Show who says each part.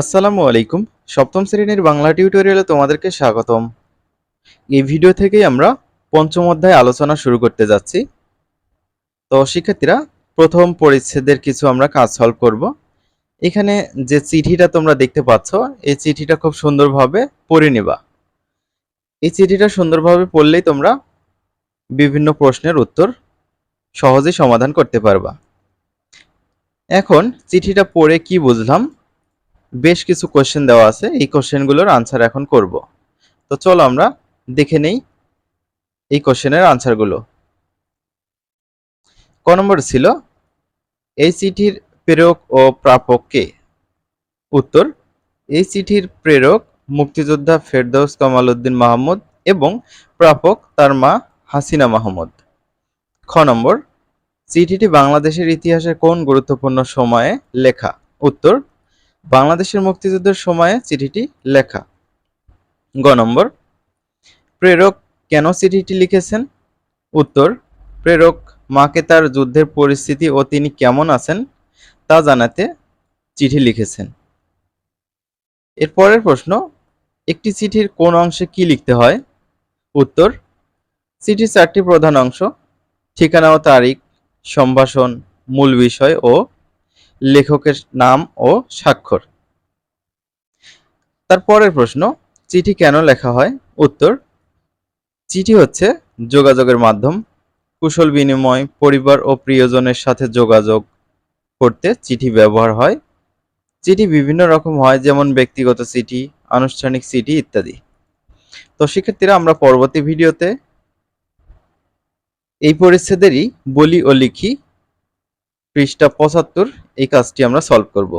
Speaker 1: আসসালামু আলাইকুম। সপ্তম শ্রেণির বাংলা টিউটোরিয়ালে তোমাদেরকে স্বাগতম। এই ভিডিও থেকেই আমরা পঞ্চম অধ্যায় আলোচনা শুরু করতে যাচ্ছি। তো শিক্ষার্থীরা, প্রথম পরিচ্ছেদের কিছু আমরা কাজ সলভ করব। এখানে যে চিঠিটা তোমরা দেখতে পাচ্ছ, এই চিঠিটা খুব সুন্দরভাবে পড়ে নিবা। এই চিঠিটা সুন্দরভাবে পড়লেই তোমরা বিভিন্ন প্রশ্নের উত্তর সহজে সমাধান করতে পারবা। এখন চিঠিটা পড়ে কি বুঝলাম? বেশ কিছু কোশ্চেন দেওয়া আছে। এই কোশ্চেনগুলোর আনসার এখন করব। তো চলো আমরা দেখে নেই এই কোশ্চেনের আনসারগুলো ক নম্বর ছিল এই চিঠির প্রেরক ও প্রাপক কে? উত্তর এই চিঠির প্রেরক মুক্তিযোদ্ধা ফেরদৌস কামাল উদ্দিন মাহমুদ এবং প্রাপক তার মা হাসিনা মাহমুদ। খ নম্বর চিঠিটি বাংলাদেশের ইতিহাসে কোন গুরুত্বপূর্ণ সময়ে লেখা? উত্তর বাংলাদেশের মুক্তিযুদ্ধের সময়ে চিঠিটি লেখা। গ নম্বর, প্রেরক কেন চিঠিটি লিখেছেন? উত্তর, প্রেরক মাকে তার যুদ্ধের পরিস্থিতি ও তিনি কেমন আছেন তা জানাতে চিঠি লিখেছেন। এরপরের প্রশ্ন, একটি চিঠির কোন অংশে কি লিখতে হয়? উত্তর, চিঠির চারটি প্রধান অংশ, ঠিকানা ও তারিখ, সম্ভাষণ, মূল বিষয় ও লেখকের নাম ও স্বাক্ষর। তার পরের প্রশ্ন, চিঠি কেন লেখা হয়? উত্তর, চিঠি হচ্ছে যোগাযোগের মাধ্যম। কুশল বিনিময়, পরিবার ও প্রিয়জনের সাথে যোগাযোগ করতে চিঠি ব্যবহার হয়। চিঠি বিভিন্ন রকম হয়, যেমন ব্যক্তিগত চিঠি, আনুষ্ঠানিক চিঠি ইত্যাদি। তো শিক্ষার্থীরা আমরা পরবর্তী ভিডিওতে এই পরিচ্ছেদেরই বলি ও লিখি পৃষ্ঠা পঁচাত্তর এই কাজটি আমরা সলভ করব।